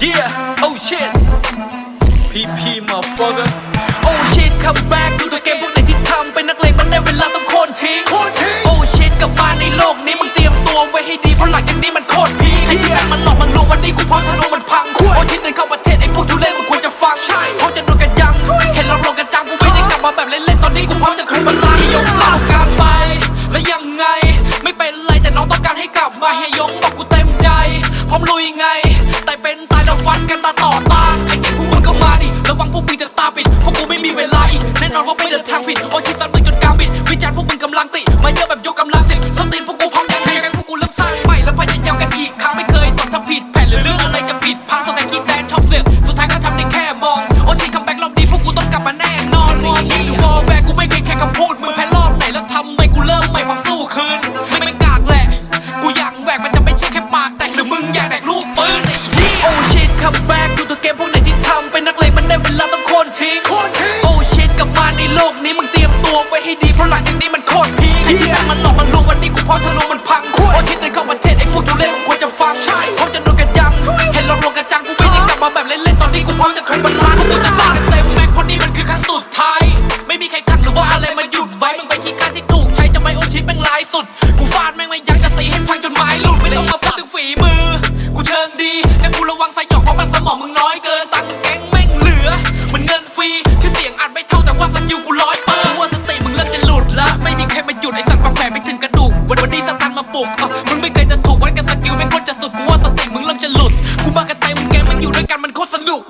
Yeah, oh shit. PP, motherfucker. Oh shit, come back. เป็นตายแล้วฟัดกันตาต่อตาไอ้เจ๊พวกมึงก็มาดิระวังพวกมึงจะตาปิดพวกกูไม่มีเวลาอีกแน่นอนว่าไปเดินทางผิดโอ้ยคิดซะ ให้ดีเพราะหลังจากนี้มันโคตรพีที่แม่งมันหลอกมันลวงวันนี้กูพร้อทะลุมันพังคู่อ้ชิตย์เดินเข้าประเจ็ดไอ้พวกทุเรศ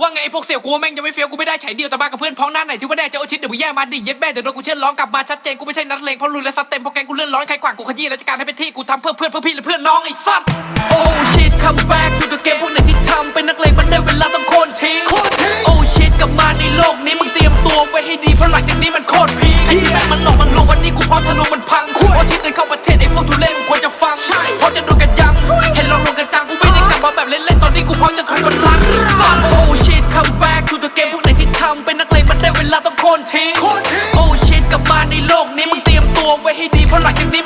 ว่าไงไอ้พวกเสี่ยวกูแม่งยังไม่เฟี้ยวกูไม่ได้ฉายเดียวแต่บ้านกับเพื่อนพ้องหน้าไหนที่ว่าแน่จะโอชิดเดี๋ยวกูแย่มาดิเย็ดแม่เดี๋ยวโดนกูเชื่อร้องกลับมาชัดเจนกูไม่ใช่นักเลงเพราะรุนและสัตเต็มเพราะแกงกูเลื่อนร้อนใครขวางกูขยี้แล้วจัการให้เป็นที่กูทำเพื่อเพื่อนเพื่อพี่และเพื่อนน้องไอ้สัตว์โอชิตคัมแบ็กจุ to the game พวกไหนที่ทำเป็นนักเลงมันได้เวลาต้องโค่นทิ้งโอชิตกลับมาในโลกนี้มึงเตรียมตัวไว้ให้ดีเพราะหลังจากนี้มันโคตรพีคไอที่แม่งมันหลอกมัน ให้ดีเพราะหลังจากนี้